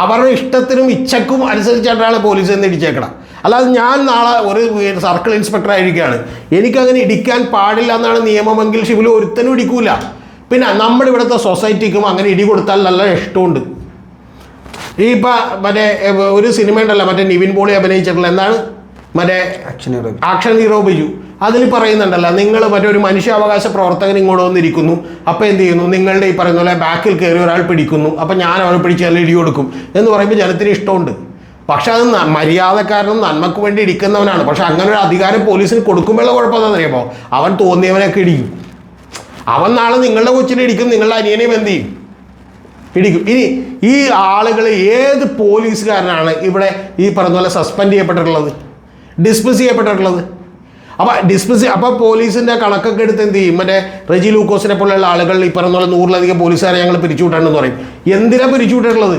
അവരുടെ ഇഷ്ടത്തിനും ഇച്ഛക്കും അനുസരിച്ചിട്ടാണ് പോലീസ് എന്ന് ഇടിച്ചേക്കണം അല്ലാതെ ഞാൻ നാളെ ഒരു സർക്കിൾ ഇൻസ്പെക്ടർ ആയിരിക്കുകയാണ് എനിക്കങ്ങനെ ഇടിക്കാൻ പാടില്ല എന്നാണ് നിയമമെങ്കിൽ ഷിബിൽ ഒരുത്തനും ഇടിക്കൂല. പിന്നെ നമ്മുടെ ഇവിടുത്തെ സൊസൈറ്റിക്കും അങ്ങനെ ഇടി കൊടുത്താൽ നല്ല ഇഷ്ടമുണ്ട്. ഈ ഇപ്പം മറ്റേ ഒരു സിനിമ ഉണ്ടല്ലോ മറ്റേ നിവിൻ പോളി അഭിനയിച്ചിട്ടുള്ള എന്താണ്? മറ്റേ ആക്ഷൻ ഹീറോ ബിജു. അതിൽ പറയുന്നുണ്ടല്ലോ നിങ്ങൾ മറ്റേ ഒരു മനുഷ്യാവകാശ പ്രവർത്തകൻ ഇങ്ങോട്ട് വന്നിരിക്കുന്നു. അപ്പോൾ എന്ത് ചെയ്യുന്നു? നിങ്ങളുടെ ഈ പറയുന്ന പോലെ ബാക്കിൽ കയറി ഒരാൾ പിടിക്കുന്നു. അപ്പം ഞാൻ അവനെ പിടിച്ച് നല്ല ഇടി കൊടുക്കും. എന്ന് പറയുമ്പോൾ ജനത്തിന് ഇഷ്ടമുണ്ട്. പക്ഷെ അത് മര്യാദക്കാരനും നന്മക്ക് വേണ്ടി ഇടിക്കുന്നവനാണ്. പക്ഷെ അങ്ങനെ ഒരു അധികാരം പോലീസിന് കൊടുക്കുമ്പോഴുള്ള കുഴപ്പം അറിയാമോ അവൻ തോന്നിയവനൊക്കെ ഇടിക്കും. അവൻ നാളെ നിങ്ങളുടെ കൊച്ചിനെ ഇടിക്കും നിങ്ങളുടെ അനിയനെയും എന്ത് ചെയ്യും? ഇടിക്കും. ഇനി ഈ ആളുകൾ ഏത് പോലീസുകാരനാണ് ഇവിടെ ഈ പറഞ്ഞ പോലെ സസ്പെൻഡ് ചെയ്യപ്പെട്ടിട്ടുള്ളത്? ഡിസ്മിസ് ചെയ്യപ്പെട്ടിട്ടുള്ളത്? അപ്പോൾ ഡിസ്മിസ് അപ്പോൾ പോലീസിന്റെ കണക്കൊക്കെ എടുത്ത് എന്ത് ചെയ്യും? മറ്റേ റെജി ലൂക്കോസിനെ പോലെയുള്ള ആളുകൾ ഈ പറഞ്ഞ പോലെ നൂറിലധികം പോലീസുകാരെ ഞങ്ങൾ പിരിച്ചുവിട്ടാണെന്ന് പറയും. എന്തിനാ പിരിച്ചുവിട്ടിട്ടുള്ളത്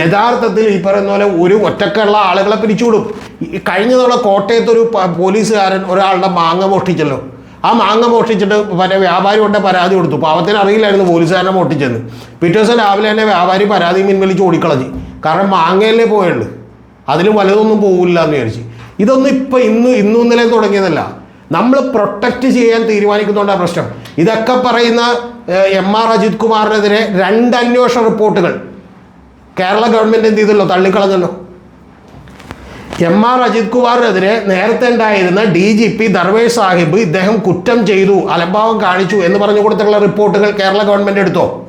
യഥാർത്ഥത്തിൽ ഈ പറയുന്ന പോലെ ഒരു ഒറ്റക്കുള്ള ആളുകളെ പിരിച്ചുവിടും കഴിഞ്ഞ തവണ കോട്ടയത്ത് ഒരു പോലീസുകാരൻ ഒരാളുടെ മാങ്ങ മോഷ്ടിച്ചല്ലോ. ആ മാങ്ങ മോഷ്ടിച്ചിട്ട് മറ്റേ വ്യാപാരി കൊണ്ട് പരാതി കൊടുത്തു. പാവത്തിന് അറിയില്ലായിരുന്നു പോലീസുകാരനെ മോഷ്ടിച്ചെന്ന്. പിറ്റേ ദിവസം രാവിലെ തന്നെ വ്യാപാരി പരാതി പിൻവലിച്ച് ഓടിക്കളഞ്ഞു. കാരണം മാങ്ങയല്ലേ പോയുള്ളൂ. അതിലും വലുതൊന്നും പോകില്ല എന്ന് വിചാരിച്ചു. ഇതൊന്നും ഇപ്പം ഇന്ന് ഇന്നും ഇന്നലെ തുടങ്ങിയതല്ല. നമ്മൾ പ്രൊട്ടക്റ്റ് ചെയ്യാൻ തീരുമാനിക്കുന്നതുകൊണ്ടാണ് പ്രശ്നം. ഇതൊക്കെ പറയുന്ന എം ആർ അജിത് കുമാറിനെതിരെ രണ്ട് അന്വേഷണ റിപ്പോർട്ടുകൾ. കേരള ഗവൺമെന്റ് എന്ത് ചെയ്തല്ലോ തള്ളിക്കളഞ്ഞല്ലോ. എം ആർ അജിത് കുമാറിനെതിരെ നേരത്തെ ഉണ്ടായിരുന്ന D G P Darvesh Sahib ഇദ്ദേഹം കുറ്റം ചെയ്തു അലംഭാവം കാണിച്ചു എന്ന് പറഞ്ഞു കൊടുത്തിട്ടുള്ള റിപ്പോർട്ടുകൾ കേരള ഗവൺമെന്റ് എടുത്തോ?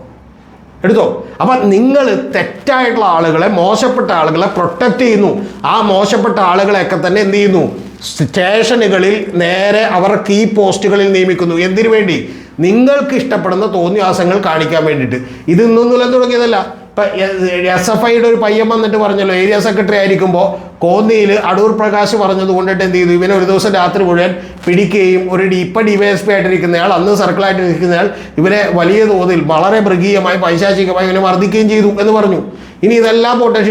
എടുത്തോ? അപ്പം നിങ്ങൾ തെറ്റായിട്ടുള്ള ആളുകളെ മോശപ്പെട്ട ആളുകളെ പ്രൊട്ടക്റ്റ് ചെയ്യുന്നു. ആ മോശപ്പെട്ട ആളുകളെയൊക്കെ തന്നെ എന്ത് ചെയ്യുന്നു? സ്റ്റേഷനുകളിൽ നേരെ അവർ കീ പോസ്റ്റുകളിൽ നിയമിക്കുന്നു. എന്തിനു വേണ്ടി? നിങ്ങൾക്ക് ഇഷ്ടപ്പെടുന്ന തോന്നിയാസങ്ങൾ കാണിക്കാൻ വേണ്ടിയിട്ട്. ഇത് ഇന്നൊന്നുമില്ല തുടങ്ങിയതല്ല. എസ് എഫ് ഐയുടെ ഒരു പയ്യൻ വന്നിട്ട് പറഞ്ഞല്ലോ ഏരിയ സെക്രട്ടറി ആയിരിക്കുമ്പോൾ കോന്നിയിൽ അടൂർ പ്രകാശ് പറഞ്ഞത് കൊണ്ടിട്ട് എന്ത് ചെയ്തു? ഇവനെ ഒരു ദിവസം രാത്രി മുഴുവൻ പിടിക്കുകയും ഒരു ഇപ്പം ഡി വൈ എസ് പി ആയിട്ടിരിക്കുന്നയാൾ അന്ന് സർക്കിളായിട്ട് ഇരിക്കുന്നയാൾ ഇവനെ വലിയ തോതിൽ വളരെ മൃഗീയമായി പൈശാചികമായി ഇവനെ മർദ്ദിക്കുകയും ചെയ്തു എന്ന് പറഞ്ഞു. ഇനി ഇതെല്ലാം പോട്ടെ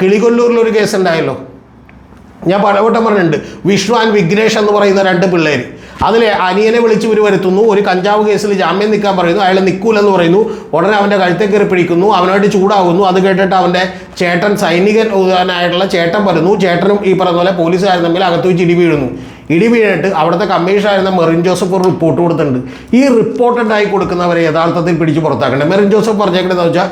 കിളികൊല്ലൂരിൽ ഒരു കേസ് ഉണ്ടായല്ലോ. ഞാൻ പലവട്ടം പറഞ്ഞിട്ടുണ്ട് വിശ്വാൻ വിഘ്നേഷ് എന്ന് പറയുന്ന രണ്ട് പിള്ളേർ അതിലെ അനിയനെ വിളിച്ച് ഇവർ വരുത്തുന്നു. ഒരു കഞ്ചാവ് കേസിൽ ജാമ്യം നിൽക്കാൻ പറയുന്നു. അയാൾ നിൽക്കൂലെന്ന് പറയുന്നു. ഉടനെ അവന്റെ കഴുത്തെ കയറി പിടിക്കുന്നു. അവനായിട്ട് ചൂടാകുന്നു. അത് കേട്ടിട്ട് അവന്റെ ചേട്ടൻ സൈനികൻ ആയിട്ടുള്ള ചേട്ടൻ വരുന്നു ചേട്ടനും ഈ പറഞ്ഞ പോലെ പോലീസുകാരും തമ്മിൽ അകത്ത് വെച്ച് ഇടി വീഴുന്നു. ഇടി വീണിട്ട് അവിടുത്തെ കമ്മീഷണറായിരുന്ന മെറിൻ ജോസഫ് ഒരു റിപ്പോർട്ട് കൊടുത്തിട്ടുണ്ട്. ഈ റിപ്പോർട്ട് ഉണ്ടായി കൊടുക്കുന്നവരെ യഥാർത്ഥത്തിൽ പിടിച്ച് പുറത്താക്കേണ്ടത്. മെറിൻ ജോസഫ് പറഞ്ഞേക്കണെന്ന് വെച്ചാൽ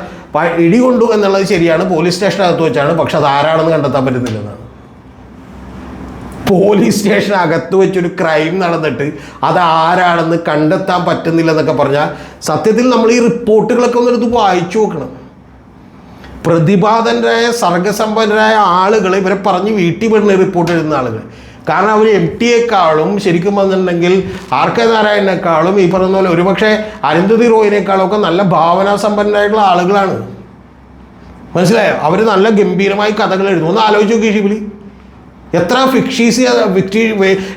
ഇടി കൊണ്ടു എന്നുള്ളത് ശരിയാണ്. പോലീസ് സ്റ്റേഷനകത്ത് വെച്ചാണ്. പക്ഷെ അത് ആരാണെന്ന് കണ്ടെത്താൻ പറ്റുന്നില്ലെന്നാണ് പോലീസ് സ്റ്റേഷൻ അകത്ത് വെച്ചൊരു ക്രൈം നടന്നിട്ട് അത് ആരാണെന്ന് കണ്ടെത്താൻ പറ്റുന്നില്ല എന്നൊക്കെ പറഞ്ഞാൽ സത്യത്തിൽ നമ്മൾ ഈ റിപ്പോർട്ടുകളൊക്കെ ഒന്നെടുത്ത് വായിച്ചു നോക്കണം. പ്രതിഭാതന്റായ സർഗസമ്പന്നരായ ആളുകൾ ഇവരെ പറഞ്ഞ് വീട്ടിൽ വിടുന്ന റിപ്പോർട്ട് എഴുതുന്ന ആളുകൾ. കാരണം അവർ എം ടിയേക്കാളും ശരിക്കും വന്നിട്ടുണ്ടെങ്കിൽ ആർ കെ നാരായണനേക്കാളും ഈ പറഞ്ഞ പോലെ ഒരുപക്ഷെ അരുന്ധതി റോയിനേക്കാളും ഒക്കെ നല്ല ഭാവനാസമ്പന്നരായിട്ടുള്ള ആളുകളാണ്. മനസ്സിലായോ? അവർ നല്ല ഗംഭീരമായി കഥകൾ എഴുതുന്നു. ഒന്ന് ആലോചിച്ച് നോക്കി എത്ര ഫിക്ഷീസ് ഫിക്ഷി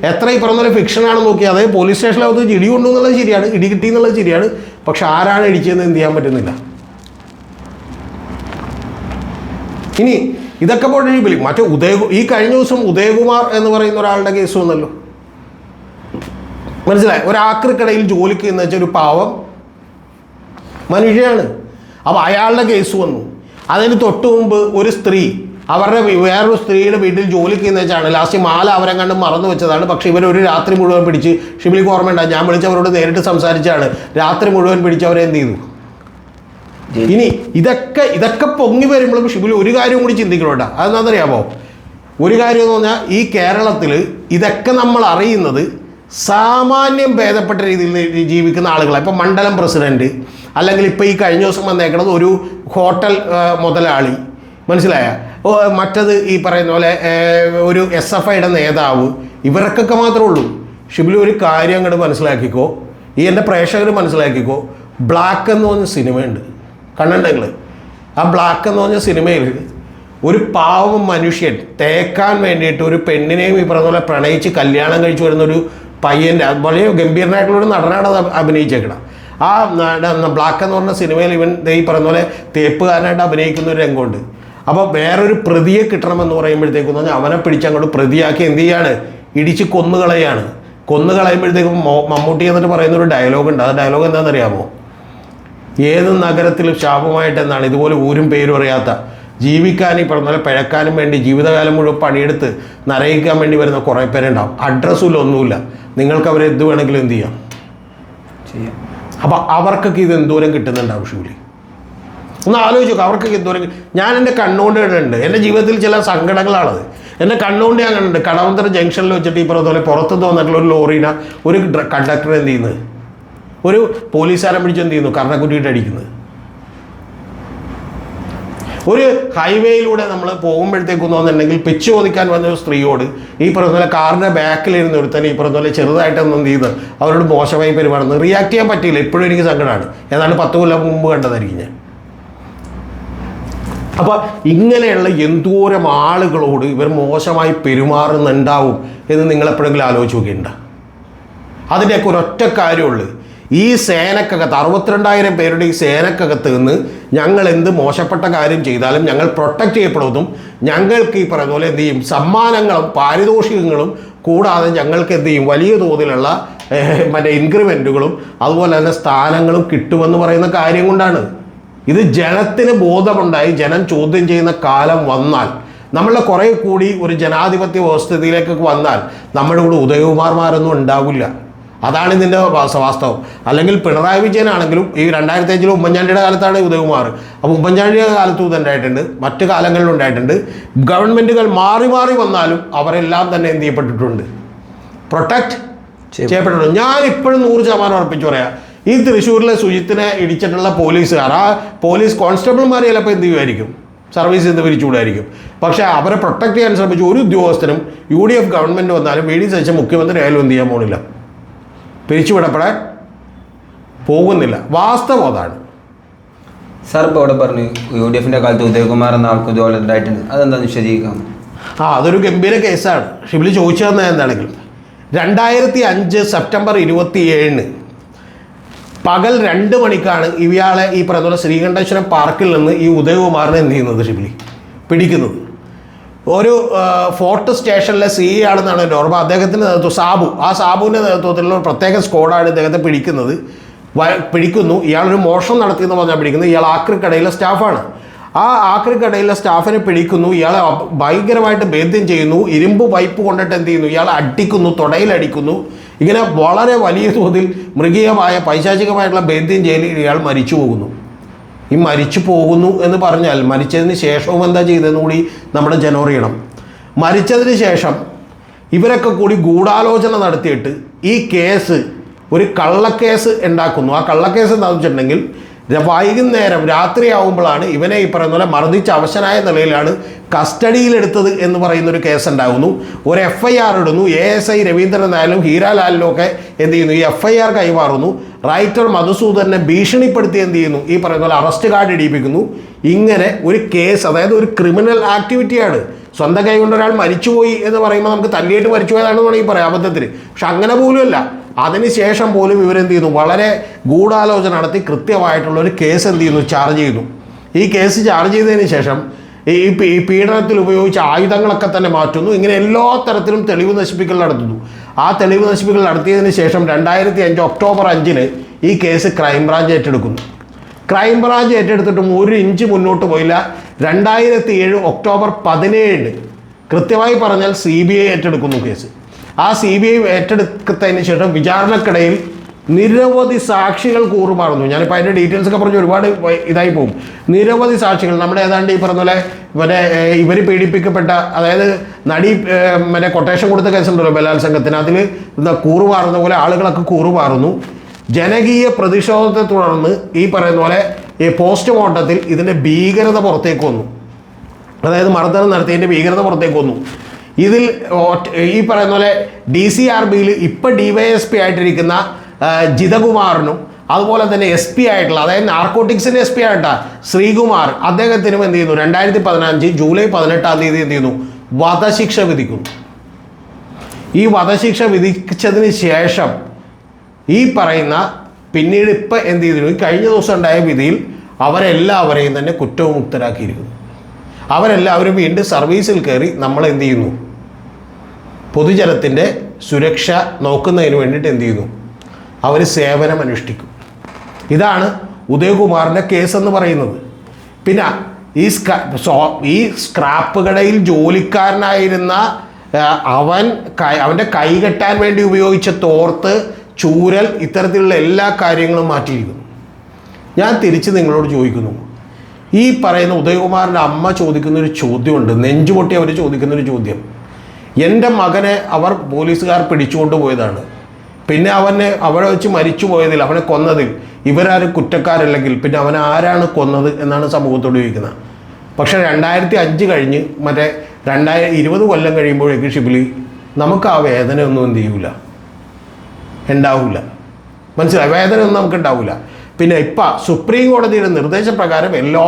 എത്ര ഈ പറഞ്ഞ ഫിക്ഷനാണ് നോക്കി. അതായത് പോലീസ് സ്റ്റേഷനിലകത്ത് ഇടി കൊണ്ടു എന്നുള്ളത് ശരിയാണ്. ഇടി കിട്ടി എന്നുള്ളത് ശരിയാണ്. പക്ഷെ ആരാണ് ഇടിച്ചതെന്ന് എന്ത് ചെയ്യാൻ പറ്റുന്നില്ല. ഇനി ഇതൊക്കെ പോലെ ഷിബിലി മറ്റേ ഉദയ ഈ കഴിഞ്ഞ ദിവസം ഉദയകുമാർ എന്ന് പറയുന്ന ഒരാളുടെ കേസ് വന്നല്ലോ. മനസ്സിലായി? ഒരാക്രിക്കടയിൽ ജോലിക്ക് എന്ന് വെച്ചാൽ ഒരു പാവം മനുഷ്യനാണ്. അപ്പോൾ അയാളുടെ കേസ് വന്നു. അതിന് തൊട്ട് മുമ്പ് ഒരു സ്ത്രീ അവരുടെ വേറൊരു സ്ത്രീയുടെ വീട്ടിൽ ജോലിക്ക് എന്ന് വെച്ചാണ് ലാസ്റ്റ് മാല അവരെ കണ്ട് മറന്നു വെച്ചതാണ്. പക്ഷേ ഇവർ ഒരു രാത്രി മുഴുവൻ പിടിച്ച് ഷിബിലിക്ക് ഓർമ്മയുണ്ട ഞാൻ വിളിച്ചവരോട് നേരിട്ട് സംസാരിച്ചാണ്. രാത്രി മുഴുവൻ പിടിച്ച് അവരെ എന്ത് ചെയ്തു? ഇനി ഇതൊക്കെ ഇതൊക്കെ പൊങ്ങി വരുമ്പോഴും ഷിബിലി ഒരു കാര്യം കൂടി ചിന്തിക്കണോട്ടാ. അതെന്താണെന്നറിയാമോ? ഒരു കാര്യം എന്ന് പറഞ്ഞാൽ ഈ കേരളത്തിൽ ഇതൊക്കെ നമ്മൾ അറിയുന്നത് സാമാന്യം ഭേദപ്പെട്ട രീതിയിൽ ജീവിക്കുന്ന ആളുകളാണ്. ഇപ്പം മണ്ഡലം പ്രസിഡന്റ് അല്ലെങ്കിൽ ഇപ്പോൾ ഈ കഴിഞ്ഞ ദിവസം വന്നേക്കണത് ഒരു ഹോട്ടൽ മുതലാളി. മനസ്സിലായ? മറ്റത് ഈ പറയുന്ന പോലെ ഒരു എസ് എഫ് ഐയുടെ നേതാവ് ഇവർക്കൊക്കെ മാത്രമേ ഉള്ളൂ. ഷിബിലി ഒരു കാര്യം അങ്ങോട്ട് മനസ്സിലാക്കിക്കോ. ഈ എന്റെ പ്രേക്ഷകർ മനസ്സിലാക്കിക്കോ. ബ്ലാക്ക് എന്ന് പറഞ്ഞ സിനിമയുണ്ട്. കണ്ടിട്ടുണ്ടെങ്കിൽ ആ ബ്ലാക്ക് എന്ന് പറഞ്ഞ സിനിമയിൽ ഒരു പാവം മനുഷ്യൻ തേക്കാൻ വേണ്ടിയിട്ട് ഒരു പെണ്ണിനെയും ഈ പറഞ്ഞ പോലെ പ്രണയിച്ച് കല്യാണം കഴിച്ചു വരുന്ന ഒരു പയ്യന്റെ അതുപോലെ വളരെ ഗംഭീരനായിട്ടുള്ള ഒരു നടനാണ് അഭിനയിച്ചേക്കണം. ആ ബ്ലാക്ക് എന്ന് പറഞ്ഞ സിനിമയിൽ ഇവൻ ഈ പറഞ്ഞ പോലെ തേപ്പുകാരനായിട്ട് അഭിനയിക്കുന്ന ഒരു രംഗമുണ്ട്. അപ്പോൾ വേറൊരു പ്രതിയെ കിട്ടണമെന്ന് പറയുമ്പോഴത്തേക്കും എന്ന് പറഞ്ഞാൽ അവനെ പിടിച്ച് അങ്ങോട്ട് പ്രതിയാക്കി എന്ത് ചെയ്യാണ്? ഇടിച്ച് കൊന്നുകളയാണ്. കൊന്നു കളയുമ്പോഴത്തേക്കും മമ്മൂട്ടി എന്നിട്ട് പറയുന്ന ഒരു ഡയലോഗ് ഉണ്ട്. ആ ഡയലോഗ് എന്താണെന്നറിയാമോ? ഏത് നഗരത്തിലും ശാപമായിട്ട് എന്നാണ് ഇതുപോലെ ഊരും പേരും അറിയാത്ത ജീവിക്കാൻ ഈ പറഞ്ഞ പോലെ പിഴക്കാനും വേണ്ടി ജീവിതകാലം മുഴുവൻ പണിയെടുത്ത് നരയിക്കാൻ വേണ്ടി വരുന്ന കുറേ പേരുണ്ടാവും. അഡ്രസ്സുമില്ല ഒന്നുമില്ല. നിങ്ങൾക്ക് അവരെ എന്ത് വേണമെങ്കിലും എന്ത് ചെയ്യാം? ചെയ്യാം. അപ്പം അവർക്കൊക്കെ ഇത് എന്തോരം കിട്ടുന്നുണ്ടാവും ഷൂലി? ഒന്ന് ആലോചിച്ച് അവർക്കൊക്കെ എന്തോരം ഞാൻ എന്റെ കണ്ണുകൊണ്ട് കണ്ടിട്ടുണ്ട്. എന്റെ ജീവിതത്തിൽ ചില സങ്കടങ്ങളാണത്. എന്റെ കണ്ണുകൊണ്ട് ഞാൻ കണ്ടിട്ടുണ്ട്. കടവന്തര ജംഗ്ഷനിൽ വെച്ചിട്ട് ഈ പറഞ്ഞ പോലെ പുറത്ത് തോന്നിട്ടുള്ള ഒരു ലോറീന ഒരു കണ്ടക്ടർ എന്ത് ചെയ്യുന്നത് ഒരു പോലീസുകാരൻ പിടിച്ച് എന്ത് ചെയ്യുന്നു? കർണക്കുറ്റിയിട്ട് അടിക്കുന്നത് ഒരു ഹൈവേയിലൂടെ നമ്മൾ പോകുമ്പോഴത്തേക്കും വന്നിട്ടുണ്ടെങ്കിൽ പിച്ച് ചോദിക്കാൻ വന്ന ഒരു സ്ത്രീയോട് ഈ പറഞ്ഞ കാറിന്റെ ബാക്കിലിരുന്ന് ഒരുത്തന്നെ ഈ പറഞ്ഞ ചെറുതായിട്ടൊന്നും എന്ത് ചെയ്ത് അവരോട് മോശമായി പെരുമാറുന്നത് റിയാക്ട് ചെയ്യാൻ പറ്റിയില്ല. ഇപ്പോഴും എനിക്ക് സങ്കടമാണ് ഏതാണ്ട് പത്ത് കൊല്ലം മുമ്പ് കണ്ടതായിരിക്കും ഞാൻ. അപ്പൊ ഇങ്ങനെയുള്ള എന്തോരം ആളുകളോട് ഇവർ മോശമായി പെരുമാറുന്നുണ്ടാവും എന്ന് നിങ്ങൾ എപ്പോഴെങ്കിലും ആലോചിച്ച് നോക്കിയിട്ടുണ്ടോ? അതിന്റെയൊക്കെ ഒരൊറ്റ കാര്യമുള്ളൂ. ഈ സേനക്കകത്ത് അറുപത്തിരണ്ടായിരം പേരുടെ ഈ സേനക്കകത്ത് നിന്ന് ഞങ്ങൾ എന്ത് മോശപ്പെട്ട കാര്യം ചെയ്താലും ഞങ്ങൾ പ്രൊട്ടക്റ്റ് ചെയ്യപ്പെടുന്നതും ഞങ്ങൾക്ക് ഈ പറഞ്ഞ പോലെ എന്ത് ചെയ്യും? സമ്മാനങ്ങളും പാരിതോഷികങ്ങളും കൂടാതെ ഞങ്ങൾക്ക് എന്ത് ചെയ്യും? വലിയ തോതിലുള്ള മറ്റേ ഇൻക്രിമെന്റുകളും അതുപോലെ തന്നെ സ്ഥാനങ്ങളും കിട്ടുമെന്ന് പറയുന്ന കാര്യം കൊണ്ടാണ്. ഇത് ജനത്തിന് ബോധമുണ്ടായി ജനം ചോദ്യം ചെയ്യുന്ന കാലം വന്നാൽ നമ്മളെ കുറേ കൂടി ഒരു ജനാധിപത്യ വ്യവസ്ഥിതിയിലേക്കൊക്കെ വന്നാൽ നമ്മുടെ കൂടെ ഉദയകുമാർമാരൊന്നും ഉണ്ടാവില്ല. അതാണ് ഇതിന്റെ വാസ്തവം. അല്ലെങ്കിൽ പിണറായി വിജയനാണെങ്കിലും ഈ രണ്ടായിരത്തി അഞ്ചിൽ ഉമ്മൻചാണ്ടിയുടെ കാലത്താണ് ഉദയകുമാർ. അപ്പോൾ ഉമ്മൻചാണ്ടിയുടെ കാലത്തും ഇതുണ്ടായിട്ടുണ്ട് മറ്റ് മറ്റു കാലങ്ങളിലും ഉണ്ടായിട്ടുണ്ട്. ഗവൺമെന്റുകൾ മാറി മാറി വന്നാലും അവരെല്ലാം തന്നെ എന്ത് ചെയ്യപ്പെട്ടിട്ടുണ്ട്? പ്രൊട്ടക്ട് ചെയ്യപ്പെട്ടിട്ടുണ്ട്. ഞാൻ ഇപ്പോഴും നൂറ് ശതമാനം ഉറപ്പിച്ചു പറയാം. ഈ തൃശ്ശൂരിലെ സുജിത്തിനെ ഇടിച്ചിട്ടുള്ള പോലീസുകാർ ആ പോലീസ് കോൺസ്റ്റബിൾമാർ ചിലപ്പോൾ എന്ത് ചെയ്യുമായിരിക്കും? സർവീസ് ചെയ്ത് പിരിച്ചുകൂടായിരിക്കും പക്ഷേ അവരെ പ്രൊട്ടക്ട് ചെയ്യാൻ ശ്രമിച്ച ഒരു ഉദ്യോഗസ്ഥനും യു ഡി എഫ് ഗവൺമെന്റ് വന്നാലും വി ഡി സഹിച്ച മുഖ്യമന്ത്രി ആയാലും എന്ത് ചെയ്യാൻ പോണില്ല. പിരിച്ചുവിടപ്പെടാൻ പോകുന്നില്ല. വാസ്തവം അതാണ്. സാർ ഇപ്പോൾ അവിടെ പറഞ്ഞു യു ഡി എഫിന്റെ കാലത്ത് ഉദയകുമാർ എന്ന ആൾക്ക് ഇതുപോലെ ഉണ്ടായിട്ടുണ്ട്. വിശദീകരിക്കാം ആ അതൊരു ഗംഭീര കേസാണ്. ഷിബിലി ചോദിച്ചു തന്നെ എന്താണെങ്കിലും രണ്ടായിരത്തി അഞ്ച് സെപ്റ്റംബർ ഇരുപത്തി ഏഴിന് പകൽ രണ്ട് മണിക്കാണ് ഇയാളെ ഈ പറയുന്ന ശ്രീകണ്ഠേശ്വരം പാർക്കിൽ നിന്ന് ഈ ഉദയകുമാറിനെ എന്ത് ചെയ്യുന്നത് ഷിബിലി പിടിക്കുന്നത്. ഒരു ഫോർട്ട് സ്റ്റേഷനിലെ സി ഇ ആണെന്നാണ് എന്റെ ഓർമ്മ. അദ്ദേഹത്തിന്റെ നേതൃത്വം സാബു. ആ സാബുവിന്റെ നേതൃത്വത്തിലുള്ള പ്രത്യേക സ്ക്വാഡാണ് ഇദ്ദേഹത്തെ പിടിക്കുന്നത്. പിടിക്കുന്നു. ഇയാളൊരു മോഷണം നടത്തിയെന്ന് പറഞ്ഞാൽ പിടിക്കുന്നത്. ഇയാൾ ആക്രിക്കടയിലെ സ്റ്റാഫാണ്. ആ ആക്രിക്കടയിലെ സ്റ്റാഫിനെ പിടിക്കുന്നു. ഇയാളെ ഭയങ്കരമായിട്ട് ഭേദ്യം ചെയ്യുന്നു. ഇരുമ്പ് പൈപ്പ് കൊണ്ടിട്ട് എന്ത് ചെയ്യുന്നു? ഇയാളെ അടിക്കുന്നു. തുടയിലടിക്കുന്നു. ഇങ്ങനെ വളരെ വലിയ തോതിൽ മൃഗീയമായ പൈശാചികമായിട്ടുള്ള ബേദ്യം ചെയ്യലിൽ ഇയാൾ മരിച്ചു പോകുന്നു. ഈ മരിച്ചു പോകുന്നു എന്ന് പറഞ്ഞാൽ മരിച്ചതിന് ശേഷവും എന്താ ചെയ്തതെന്ന് കൂടി നമ്മുടെ ജനോറിയണം മരിച്ചതിന് ശേഷം ഇവരൊക്കെ കൂടി ഗൂഢാലോചന നടത്തിയിട്ട് ഈ കേസ് ഒരു കള്ളക്കേസ് ഉണ്ടാക്കുന്നു. ആ കള്ളക്കേസ് എന്താണെന്ന് വെച്ചിട്ടുണ്ടെങ്കിൽ വൈകുന്നേരം രാത്രിയാവുമ്പോഴാണ് ഇവനെ ഈ പറയുന്ന പോലെ മർദ്ദിച്ച് അവശനായ നിലയിലാണ് കസ്റ്റഡിയിലെടുത്തത് എന്ന് പറയുന്ന ഒരു കേസ് ഉണ്ടാകുന്നു ഒരു എഫ് ഐ ആർ ഇടുന്നു. എ എസ് ഐ രവീന്ദ്രൻ ഹീരാലാലിനും ഒക്കെ എന്ത് ചെയ്യുന്നു? ഈ എഫ് ഐ ആർ കൈമാറുന്നു. റൈറ്റർ മധുസൂദനെ ഭീഷണിപ്പെടുത്തി എന്ത് ചെയ്യുന്നു? ഈ പറയുന്ന പോലെ അറസ്റ്റ് കാർഡ് ഇടിപ്പിക്കുന്നു. ഇങ്ങനെ ഒരു കേസ് അതായത് ഒരു ക്രിമിനൽ ആക്ടിവിറ്റിയാണ് സ്വന്തം കൈ കൊണ്ട് ഒരാൾ മരിച്ചുപോയി എന്ന് പറയുമ്പോൾ നമുക്ക് തല്ലിയിട്ട് മരിച്ചുപോയതാണെന്ന് വേണമെങ്കിൽ പറയാം അബദ്ധത്തിൽ. പക്ഷെ അങ്ങനെ പോലുമല്ല. അതിനുശേഷം പോലും ഇവരെന്ത് ചെയ്യുന്നു വളരെ ഗൂഢാലോചന നടത്തി കൃത്യമായിട്ടുള്ള ഒരു കേസ് എന്ത് ചെയ്യുന്നു? ചാർജ് ചെയ്യുന്നു ഈ കേസ് ചാർജ് ചെയ്തതിന് ശേഷം ഈ ഈ പീഡനത്തിൽ ഉപയോഗിച്ച ആയുധങ്ങളൊക്കെ തന്നെ മാറ്റുന്നു. ഇങ്ങനെ എല്ലാ തരത്തിലും തെളിവ് നശിപ്പിക്കൽ നടത്തുന്നു. ആ തെളിവ് നശിപ്പിക്കൽ നടത്തിയതിന് ശേഷം രണ്ടായിരത്തി അഞ്ച് ഒക്ടോബർ അഞ്ചിന് ഈ കേസ് ക്രൈംബ്രാഞ്ച് ഏറ്റെടുക്കുന്നു. ക്രൈംബ്രാഞ്ച് ഏറ്റെടുത്തിട്ടും ഒരു ഇഞ്ച് മുന്നോട്ട് പോയില്ല. രണ്ടായിരത്തി ഏഴ് ഒക്ടോബർ പതിനേഴിന് കൃത്യമായി പറഞ്ഞാൽ സി ബി ഐ ഏറ്റെടുക്കുന്നു കേസ്. ആ സി ബി ഐ ഏറ്റെടുത്തതിന് ശേഷം വിചാരണക്കിടയിൽ നിരവധി സാക്ഷികൾ കൂറുമാറുന്നു. ഞാനിപ്പോൾ അതിന്റെ ഡീറ്റെയിൽസ് ഒക്കെ പറഞ്ഞ് ഒരുപാട് ഇതായി പോകും. നിരവധി സാക്ഷികൾ നമ്മുടെ ഏതാണ്ട് ഈ പറഞ്ഞ പോലെ മറ്റേ ഇവർ പീഡിപ്പിക്കപ്പെട്ട അതായത് നടി മറ്റേ കൊട്ടേഷൻ കൊടുത്ത കേസുണ്ടല്ലോ ബലാത്സംഗത്തിന്. അതിൽ എന്താ കൂറുമാറുന്ന പോലെ ആളുകളൊക്കെ കൂറുമാറുന്നു. ജനകീയ പ്രതിഷേധത്തെ തുടർന്ന് ഈ പറയുന്ന പോലെ ഈ പോസ്റ്റ്മോർട്ടത്തിൽ ഇതിന്റെ ഭീകരത പുറത്തേക്ക് വന്നു. അതായത് മർദ്ദനം നടത്തിയതിന്റെ ഭീകരത പുറത്തേക്ക് വന്നു. ഇതിൽ ഈ പറയുന്ന പോലെ ഡി സി ആർ ബിയിൽ ഇപ്പം ഡി വൈ എസ് പി ആയിട്ടിരിക്കുന്ന ജിതകുമാറിനും അതുപോലെ തന്നെ എസ് പി ആയിട്ടുള്ള അതായത് നാർക്കോട്ടിക്സിന്റെ എസ് പി ആയിട്ട ശ്രീകുമാർ അദ്ദേഹത്തിനും എന്ത് ചെയ്യുന്നു? രണ്ടായിരത്തി പതിനഞ്ച് ജൂലൈ പതിനെട്ടാം തീയതി എന്ത് ചെയ്യുന്നു? വധശിക്ഷ വിധിക്കുന്നു. ഈ വധശിക്ഷ വിധിച്ചതിന് ശേഷം ഈ പറയുന്ന പിന്നീട് ഇപ്പം എന്ത് ചെയ്തിരുന്നു? ഈ കഴിഞ്ഞ ദിവസം ഉണ്ടായ വിധിയിൽ അവരെല്ലാവരെയും തന്നെ കുറ്റവും മുക്തരാക്കിയിരിക്കുന്നു അവരെല്ലാവരും വീണ്ടും സർവീസിൽ കയറി നമ്മൾ എന്ത് ചെയ്യുന്നു? പൊതുജനത്തിന്റെ സുരക്ഷ നോക്കുന്നതിന് വേണ്ടിയിട്ട് എന്ത് ചെയ്യുന്നു? അവർ സേവനം അനുഷ്ഠിക്കും. ഇതാണ് ഉദയകുമാറിന്റെ കേസ് എന്ന് പറയുന്നത്. പിന്നെ ഈ ഈ സ്ക്രാപ്പ് കടയിൽ ജോലിക്കാരനായിരുന്ന അവൻ അവന്റെ കൈ കെട്ടാൻ വേണ്ടി ഉപയോഗിച്ച തോർത്ത് ചൂരൽ ഇത്തരത്തിലുള്ള എല്ലാ കാര്യങ്ങളും മാറ്റിയിരിക്കുന്നു. ഞാൻ തിരിച്ച് നിങ്ങളോട് ചോദിക്കുന്നു. ഈ പറയുന്ന ഉദയകുമാറിന്റെ അമ്മ ചോദിക്കുന്ന ഒരു ചോദ്യമുണ്ട്. നെഞ്ചുപൊട്ടി അവർ ചോദിക്കുന്നൊരു ചോദ്യം. എന്റെ മകനെ അവർ പോലീസുകാർ പിടിച്ചുകൊണ്ട് പോയതാണ്. പിന്നെ അവനെ അവിടെ വെച്ച് മരിച്ചു പോയതിൽ അവനെ കൊന്നതിൽ ഇവരാരും കുറ്റക്കാരല്ലെങ്കിൽ പിന്നെ അവനെ ആരാണ് കൊന്നത് എന്നാണ് സമൂഹത്തോട് ചോദിക്കുന്നത്. പക്ഷേ രണ്ടായിരത്തി അഞ്ച് കഴിഞ്ഞ് മറ്റേ രണ്ടായിരം ഇരുപത് കൊല്ലം കഴിയുമ്പോഴേക്ക് ഷിബിലി നമുക്ക് ആ വേദനയൊന്നും എന്ത് ചെയ്യൂല. ഉണ്ടാവില്ല മനസ്സിലായി? വേദനയൊന്നും നമുക്ക് ഉണ്ടാവില്ല പിന്നെ ഇപ്പം സുപ്രീം കോടതിയുടെ നിർദ്ദേശപ്രകാരം എല്ലാ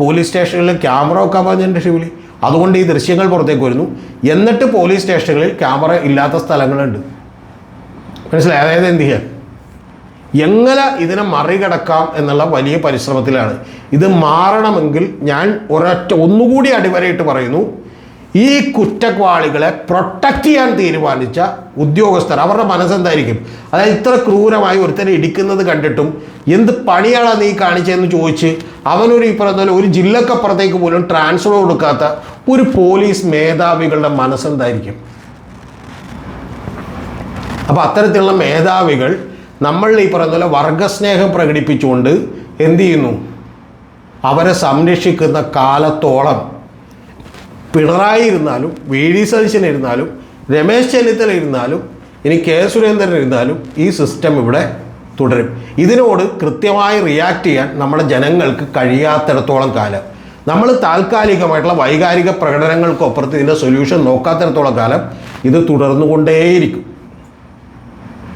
പോലീസ് സ്റ്റേഷനിലും ക്യാമറ വെക്കാൻ പറഞ്ഞിട്ടുണ്ട് ഷിബിലി അതുകൊണ്ട് ഈ ദൃശ്യങ്ങൾ പുറത്തേക്ക് വരുന്നു. എന്നിട്ട് പോലീസ് സ്റ്റേഷനുകളിൽ ക്യാമറ ഇല്ലാത്ത സ്ഥലങ്ങളുണ്ട്. മനസ്സിലായി? അതായത് എന്ത് ചെയ്യാം? എങ്ങനെ ഇതിനെ മറികടക്കാം എന്നുള്ള വലിയ പരിശ്രമത്തിലാണ്. ഇത് മാറണമെങ്കിൽ ഞാൻ ഒരൊറ്റ ഒന്നുകൂടി അടിവരയിട്ട് പറയുന്നു. ഈ കുറ്റവാളികളെ പ്രൊട്ടക്റ്റ് ചെയ്യാൻ തീരുമാനിച്ച ഉദ്യോഗസ്ഥർ അവരുടെ മനസ്സെന്തായിരിക്കും? അതായത് ഇത്ര ക്രൂരമായി ഒരുത്തനെ ഇടിക്കുന്നത് കണ്ടിട്ടും എന്ത് പണിയാണ് നീ കാണിച്ചതെന്ന് ചോദിച്ച് അവനൊരു ഈ പറഞ്ഞ ഒരു ജില്ലക്കപ്പുറത്തേക്ക് പോലും ട്രാൻസ്ഫർ കൊടുക്കാത്ത ഒരു പോലീസ് മേധാവികളുടെ മനസ്സെന്തായിരിക്കും? അപ്പോൾ അത്തരത്തിലുള്ള മേധാവികൾ നമ്മൾ ഈ പറയുന്ന പോലെ വർഗസ്നേഹം പ്രകടിപ്പിച്ചുകൊണ്ട് എന്തു ചെയ്യുന്നു? അവരെ സംരക്ഷിക്കുന്ന കാലത്തോളം പിണറായി ഇരുന്നാലും വി ഡി സതീശൻ ഇരുന്നാലും രമേശ് ചെന്നിത്തല ഇരുന്നാലും ഇനി കെ സുരേന്ദ്രൻ ഇരുന്നാലും ഈ സിസ്റ്റം ഇവിടെ തുടരും. ഇതിനോട് കൃത്യമായി റിയാക്ട് ചെയ്യാൻ നമ്മുടെ ജനങ്ങൾക്ക് കഴിയാത്തിടത്തോളം കാലം. നമ്മൾ താൽക്കാലികമായിട്ടുള്ള വൈകാരിക പ്രകടനങ്ങൾക്കപ്പുറത്ത് ഇതിന്റെ സൊല്യൂഷൻ നോക്കാത്തിടത്തോളം കാലം ഇത് തുടർന്നുകൊണ്ടേയിരിക്കും.